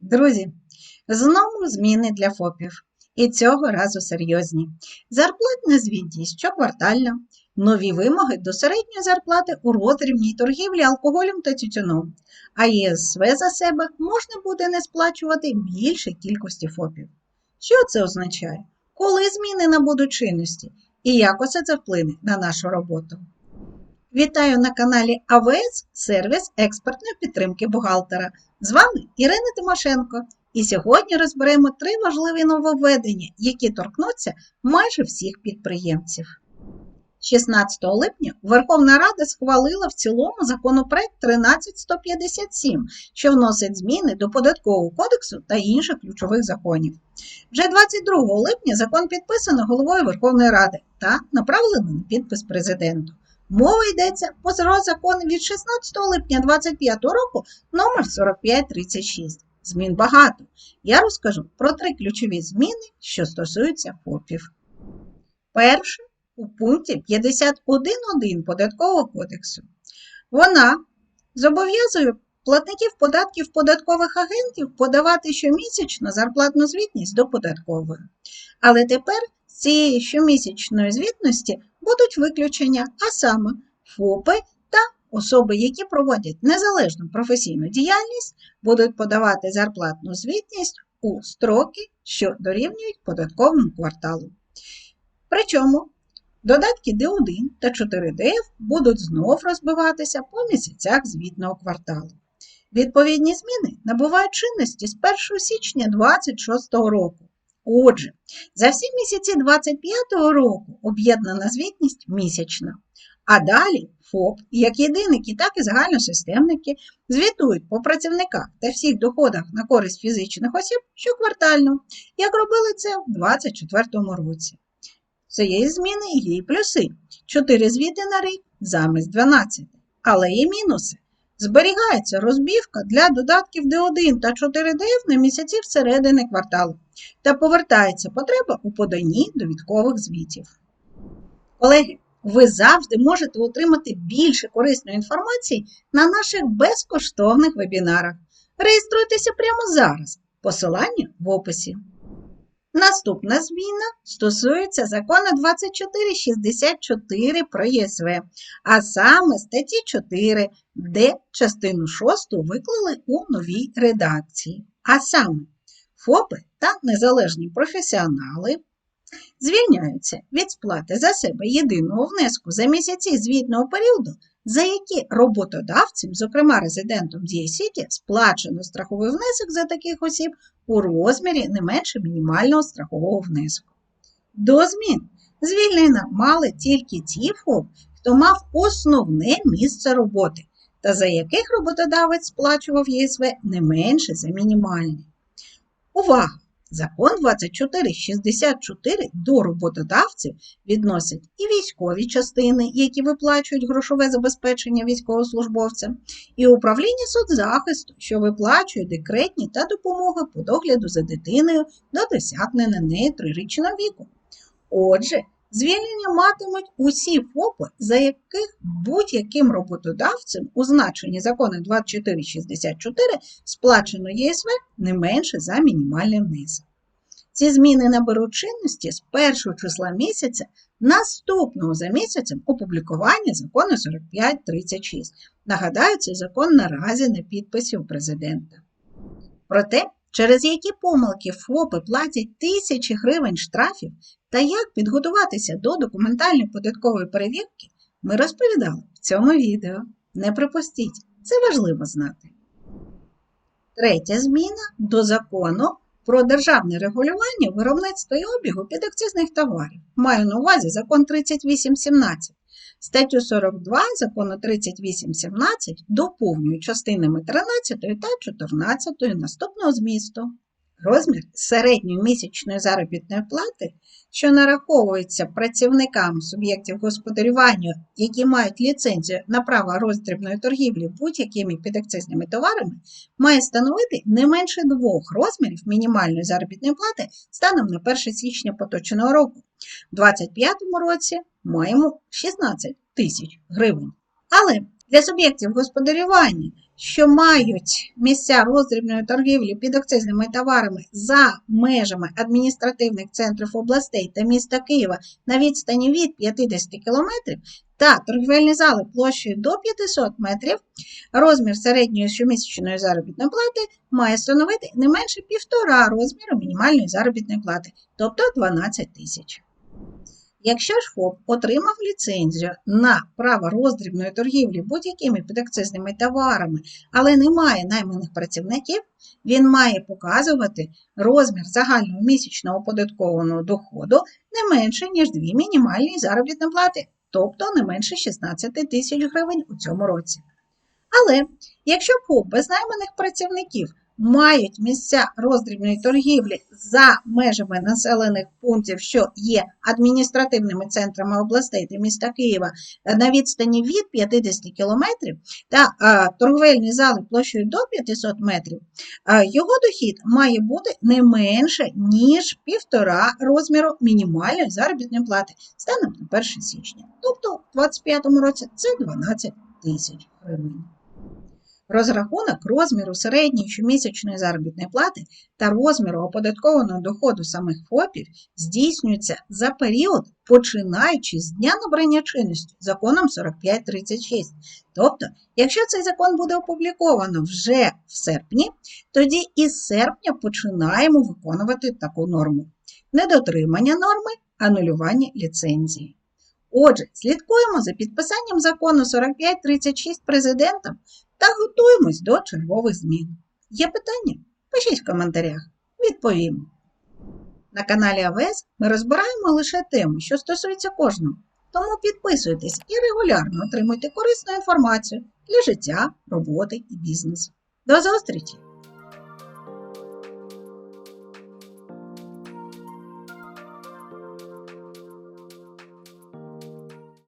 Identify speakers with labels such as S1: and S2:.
S1: Друзі, знову зміни для ФОПів. І цього разу серйозні. Зарплатна звітність щоквартальна, нові вимоги до середньої зарплати у роздрібній торгівлі алкоголем та тютюном, а ЄСВ за себе можна буде не сплачувати більше кількості ФОПів. Що це означає? Коли зміни набудуть чинності? І як усе це вплине на нашу роботу? Вітаю на каналі АВС сервіс експертної підтримки бухгалтера. З вами Ірина Тимошенко. І сьогодні розберемо три важливі нововведення, які торкнуться майже всіх підприємців. 16 липня Верховна Рада схвалила в цілому законопроект 13157, що вносить зміни до податкового кодексу та інших ключових законів. Вже 22 липня закон підписано головою Верховної Ради та направлено на підпис президенту. Мова йдеться про закон від 16 липня 2025 року номер 4536. Змін багато. Я розкажу про три ключові зміни, що стосуються ФОПів. Перше, у пункті 51.1 Податкового кодексу. Вона зобов'язує платників податків податкових агентів подавати щомісячно зарплатну звітність до податкової. Але тепер з цієї щомісячної звітності будуть виключення, а саме ФОПи та особи, які проводять незалежну професійну діяльність, будуть подавати зарплатну звітність у строки, що дорівнюють податковому кварталу. Причому додатки Д1 та 4ДФ будуть знов розбиватися по місяцях звітного кварталу. Відповідні зміни набувають чинності з 1 січня 2026 року. Отже, за всі місяці 2025 року об'єднана звітність місячна. А далі ФОП, як єдинники, так і загальносистемники, звітують по працівниках та всіх доходах на користь фізичних осіб щоквартально, як робили це в 2024 році. Цієї зміни є і плюси: 4 звіти на рік замість 12, але є мінуси. Зберігається розбівка для додатків D1 та 4DF на місяці всередини кварталу та повертається потреба у поданні довідкових звітів. Колеги, ви завжди можете отримати більше корисної інформації на наших безкоштовних вебінарах. Реєструйтеся прямо зараз. Посилання в описі. Наступна зміна стосується закону 2464 про ЄСВ, а саме статті 4, де частину 6 виклали у новій редакції. А саме ФОПи та незалежні професіонали звільняються від сплати за себе єдиного внеску за місяці звітного періоду, за які роботодавцем, зокрема резидентом Дієсіті, сплачено страховий внесок за таких осіб у розмірі не менше мінімального страхового внеску. До змін звільнення мали тільки ті ФОП, хто мав основне місце роботи, та за яких роботодавець сплачував ЄСВ не менше за мінімальний. Увага! Закон 2464 до роботодавців відносять і військові частини, які виплачують грошове забезпечення військовослужбовцям, і управління соцзахисту, що виплачує декретні та допомоги по догляду за дитиною до досягнення неї трирічного віку. Отже, звільнення матимуть усі ФОПи, за яких будь-яким роботодавцем у значенні закону 2464 сплачено ЄСВ не менше за мінімальний внесок. Ці зміни наберуть чинності з першого числа місяця наступного за місяцем опублікування закону 4536. Нагадаю, цей закон наразі на підписі у президента. Проте, через які помилки ФОПи платять тисячі гривень штрафів та як підготуватися до документальної податкової перевірки, ми розповідали в цьому відео. Не пропустіть, це важливо знати. Третя зміна до закону про державне регулювання виробництва і обігу підакцизних товарів. Маю на увазі закон 3817. Статтю 42 закону 3817 доповнюють частинами 13 та 14 наступного змісту. Розмір середньої місячної заробітної плати, що нараховується працівникам суб'єктів господарювання, які мають ліцензію на право роздрібної торгівлі будь-якими підакцизними товарами, має становити не менше двох розмірів мінімальної заробітної плати станом на 1 січня поточного року. У 2025 році маємо 16 тисяч гривень. Але для суб'єктів господарювання, що мають місця роздрібної торгівлі підакцизними товарами за межами адміністративних центрів областей та міста Києва на відстані від 50 км та торгівельні зали площею до 500 метрів, розмір середньої щомісячної заробітної плати має становити не менше півтора розміру мінімальної заробітної плати, тобто 12 тисяч. Якщо ж ФОП отримав ліцензію на право роздрібної торгівлі будь-якими підакцизними товарами, але не має найманих працівників, він має показувати розмір загального місячного оподаткованого доходу не менше, ніж дві мінімальні заробітні плати, тобто не менше 16 тисяч гривень у цьому році. Але якщо ФОП без найманих працівників мають місця роздрібної торгівлі за межами населених пунктів, що є адміністративними центрами областей та міста Києва на відстані від 50 км та е, торговельні зали площею до 500 метрів, е, його дохід має бути не менше, ніж півтора розміру мінімальної заробітної плати станом на 1 січня. Тобто в 2025 році це 12 тисяч гривень. Розрахунок розміру середньої щомісячної заробітної плати та розміру оподаткованого доходу самих ФОПів здійснюється за період, починаючи з дня набрання чинності законом 4536. Тобто, якщо цей закон буде опубліковано вже в серпні, тоді із серпня починаємо виконувати таку норму. Недотримання норми, анулювання ліцензії. Отже, слідкуємо за підписанням закону 4536 президентом та готуємось до чергових змін. Є питання? Пишіть в коментарях, відповімо. На каналі АВС ми розбираємо лише теми, що стосуються кожного. Тому підписуйтесь і регулярно отримуйте корисну інформацію для життя, роботи і бізнесу. До зустрічі!